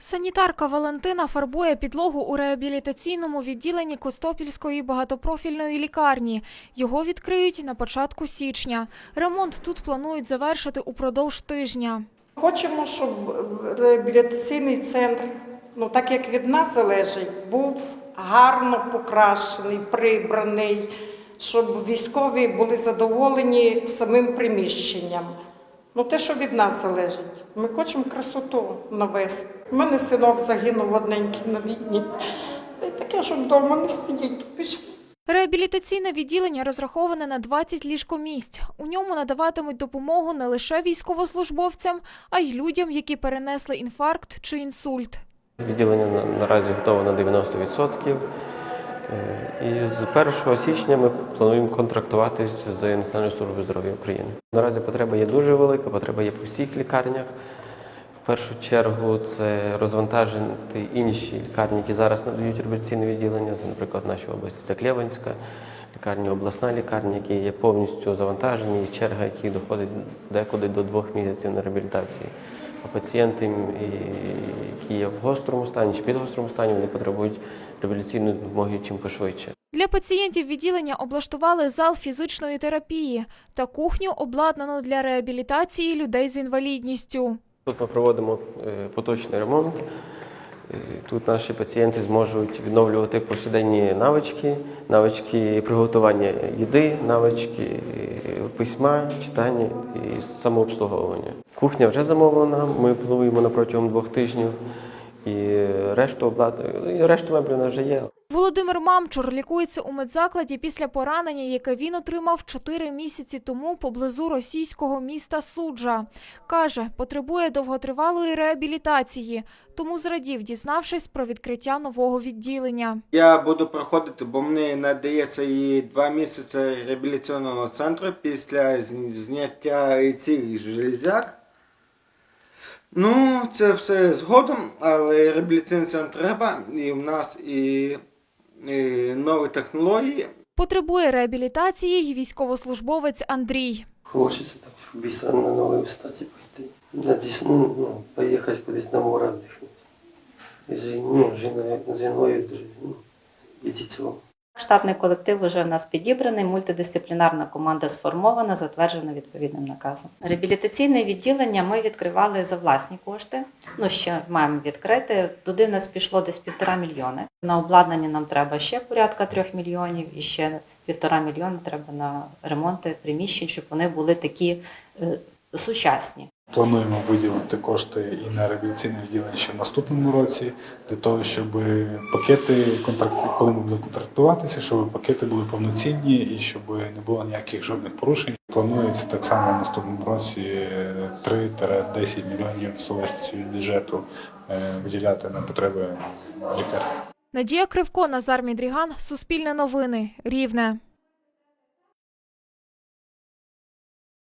Санітарка Валентина фарбує підлогу у реабілітаційному відділенні Костопільської багатопрофільної лікарні. Його відкриють на початку січня. Ремонт тут планують завершити упродовж тижня. Хочемо, щоб реабілітаційний центр, ну так як від нас залежить, був гарно покращений, прибраний, щоб військові були задоволені самим приміщенням. Ну, те, що від нас залежить. Ми хочемо красоту навести. У мене синок загинув одненький на війні. Та й таке, щоб вдома не сидіть, пішли. Реабілітаційне відділення розраховане на 20 ліжкомісць. У ньому надаватимуть допомогу не лише військовослужбовцям, а й людям, які перенесли інфаркт чи інсульт. Відділення на- наразі готове на 90%. Е, І з 1 січня ми плануємо контрактуватись з Національною службою здоров'я України. Наразі потреба є дуже велика, потреба є по всіх лікарнях. В першу чергу це розвантажити інші лікарні, які зараз надають реабілітаційне відділення, Це, наприклад, в нашій області це Клєванська лікарня, обласна лікарня, які є повністю завантажені, і черга, яких доходить декуди до двох місяців на реабілітації. А пацієнти, і- які є в гострому стані чи підгострому стані, вони потребують реабілітаційної допомоги чим пошвидше. Для пацієнтів відділення облаштували зал фізичної терапії та кухню, обладнану для реабілітації людей з інвалідністю. Тут ми проводимо е, поточний ремонт. Тут наші пацієнти зможуть відновлювати повсякденні навички, навички приготування їди, навички е, письма, читання і самообслуговування. Кухня вже замовлена. Ми плануємо на протягом двох тижнів. І решту обладнання, решту меблів вже є. Володимир Мамчур лікується у медзакладі після поранення, яке він отримав 4 місяці тому поблизу російського міста Суджа. Каже, потребує довготривалої реабілітації, тому зрадів, дізнавшись про відкриття нового відділення. Я буду проходити, бо мені надається і два місяці реабілітаційного центру після зняття цих железяк. Ну, це все згодом, але реабілітаційний центр треба, і в нас і, і нові технології. Потребує реабілітації й військовослужбовець Андрій. Хочеться так швидко на нової статі пойти. Надіс, ну, ну, поїхати кудись на море. І жі- ну, жіною, жіною, ну, і дітьми. Штатний колектив вже в нас підібраний, мультидисциплінарна команда сформована, затверджена відповідним наказом. Реабілітаційне відділення ми відкривали за власні кошти. Ну ще маємо відкрити. Туди в нас пішло десь півтора мільйони. На обладнання нам треба ще порядка трьох мільйонів, і ще півтора мільйони треба на ремонти приміщень, щоб вони були такі е, сучасні. Плануємо виділити кошти і на реабілітаційне відділення ще в наступному році, для того, щоб пакети контракти, коли ми будемо контрактуватися, щоб пакети були повноцінні і щоб не було ніяких жодних порушень. Планується так само в наступному році 3-10 мільйонів в бюджету е, виділяти на потреби лікарні. Надія Кривко, Назар Мідріган, Суспільне новини, Рівне.